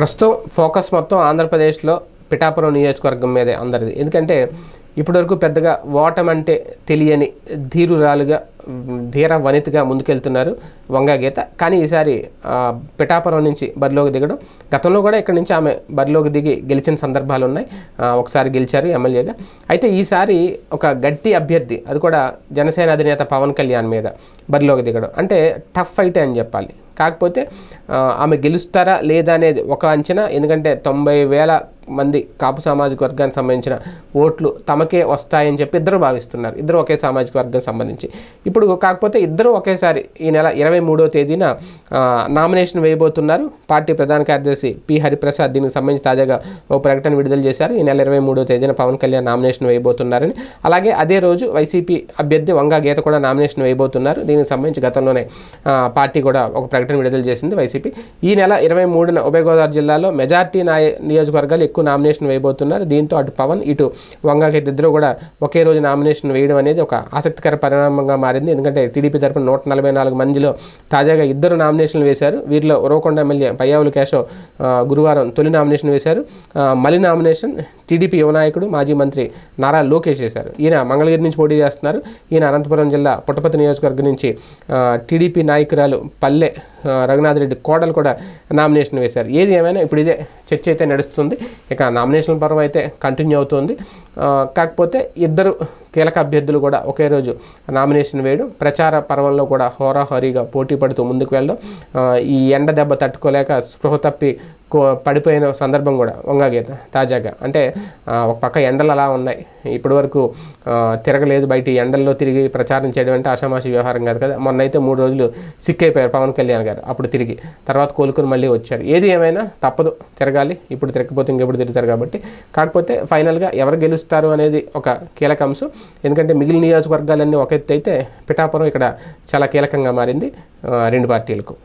ప్రస్తుతం ఫోకస్ మొత్తం ఆంధ్రప్రదేశ్లో పిఠాపురం నియోజకవర్గం మీదే అందరిది. ఎందుకంటే ఇప్పటివరకు పెద్దగా ఓటమంటే తెలియని ధీరురాలుగా ధీర వనితగా ముందుకెళ్తున్నారు వంగా గీత. కానీ ఈసారి పిఠాపురం నుంచి బరిలోకి దిగడం గతంలో కూడా ఇక్కడ నుంచి ఆమె బరిలోకి దిగి గెలిచిన సందర్భాలు ఉన్నాయి. ఒకసారి గెలిచారు ఎమ్మెల్యేగా. అయితే ఈసారి ఒక గట్టి అభ్యర్థి అది కూడా జనసేన అధినేత పవన్ కళ్యాణ్ మీద బరిలోకి దిగడం. అంటే టఫ్ ఫైట్ అని చెప్పాలి. కాకపోతే ఆమె గెలుస్తారా లేదా అనేది ఒక అంచనా. ఎందుకంటే తొంభై వేల మంది కాపు సామాజిక వర్గానికి సంబంధించిన ఓట్లు తమకే వస్తాయని చెప్పి ఇద్దరు భావిస్తున్నారు. ఇద్దరు ఒకే సామాజిక వర్గం సంబంధించి. ఇప్పుడు కాకపోతే ఇద్దరు ఒకేసారి ఈ నెల ఇరవై మూడో తేదీన నామినేషన్ వేయబోతున్నారు. పార్టీ ప్రధాన కార్యదర్శి పి. హరిప్రసాద్ దీనికి సంబంధించి తాజాగా ఓ ప్రకటన విడుదల చేశారు. ఈ నెల ఇరవై మూడో తేదీన పవన్ కళ్యాణ్ నామినేషన్ వేయబోతున్నారని. అలాగే అదే రోజు వైసీపీ అభ్యర్థి వంగా గీత కూడా నామినేషన్ వేయబోతున్నారు. దీనికి సంబంధించి గతంలోనే పార్టీ కూడా ఒక ప్రకటన విడుదల చేసింది వైసీపీ. ఈ నెల ఇరవై మూడున ఉభయ గోదావరి జిల్లాలో మెజార్టీ నాయ నియోజకవర్గాలు ఎక్కువ నామినేషన్ వేయబోతున్నారు. దీంతో అటు పవన్ ఇటు వంగా ఇద్దరు కూడా ఒకే రోజు నామినేషన్ వేయడం అనేది ఒక ఆసక్తికర పరిణామంగా మారింది. ఎందుకంటే టీడీపీ తరపున నూట నలభై నాలుగు మందిలో తాజాగా ఇద్దరు నామినేషన్లు వేశారు. వీరిలో ఉరవకొండ ఎమ్మెల్యే పయ్యావుల కేశవ్ గురువారం తొలి నామినేషన్ వేశారు. మలి నామినేషన్ టీడీపీ యువనాయకుడు మాజీ మంత్రి నారా లోకేష్ చేశారు. ఈయన మంగళగిరి నుంచి పోటీ చేస్తున్నారు. ఈయన అనంతపురం జిల్లా పుట్టపతి నియోజకవర్గం నుంచి టీడీపీ నాయకురాలు పల్లె రఘునాథ్ రెడ్డి కోడలు కూడా నామినేషన్ వేశారు. ఏది ఏమైనా ఇప్పుడు ఇదే చర్చ అయితే నడుస్తుంది. ఇక నామినేషన్ పర్వం అయితే కంటిన్యూ అవుతుంది. కాకపోతే ఇద్దరు కీలక అభ్యర్థులు కూడా ఒకే రోజు నామినేషన్ వేయడం ప్రచార పర్వంలో కూడా హోరాహోరీగా పోటీ పడుతూ ముందుకు వెళ్ళడం ఈ ఎండ దెబ్బ తట్టుకోలేక స్పృహ తప్పి పడిపోయిన సందర్భం కూడా వంగగీత తాజాగా. అంటే ఒక పక్క ఎండలు అలా ఉన్నాయి. ఇప్పటి వరకు తిరగలేదు బయట ఎండల్లో తిరిగి ప్రచారం చేయడం అంటే ఆషామాషి వ్యవహారం కాదు కదా. మొన్న అయితే మూడు రోజులు సిక్ అయిపోయారు పవన్ కళ్యాణ్ గారు అప్పుడు తిరిగి. తర్వాత కోలుకుని మళ్ళీ వచ్చారు. ఏది ఏమైనా తప్పదు తిరగాలి. ఇప్పుడు తిరగకపోతే ఇంకెప్పుడు తిరుగుతారు కాబట్టి. కాకపోతే ఫైనల్గా ఎవరు గెలుస్తారు అనేది ఒక కీలక అంశం. ఎందుకంటే మిగిలిన నియోజకవర్గాలన్నీ ఒక ఎత్తు అయితే పిఠాపురం ఇక్కడ చాలా కీలకంగా మారింది రెండు పార్టీలకు.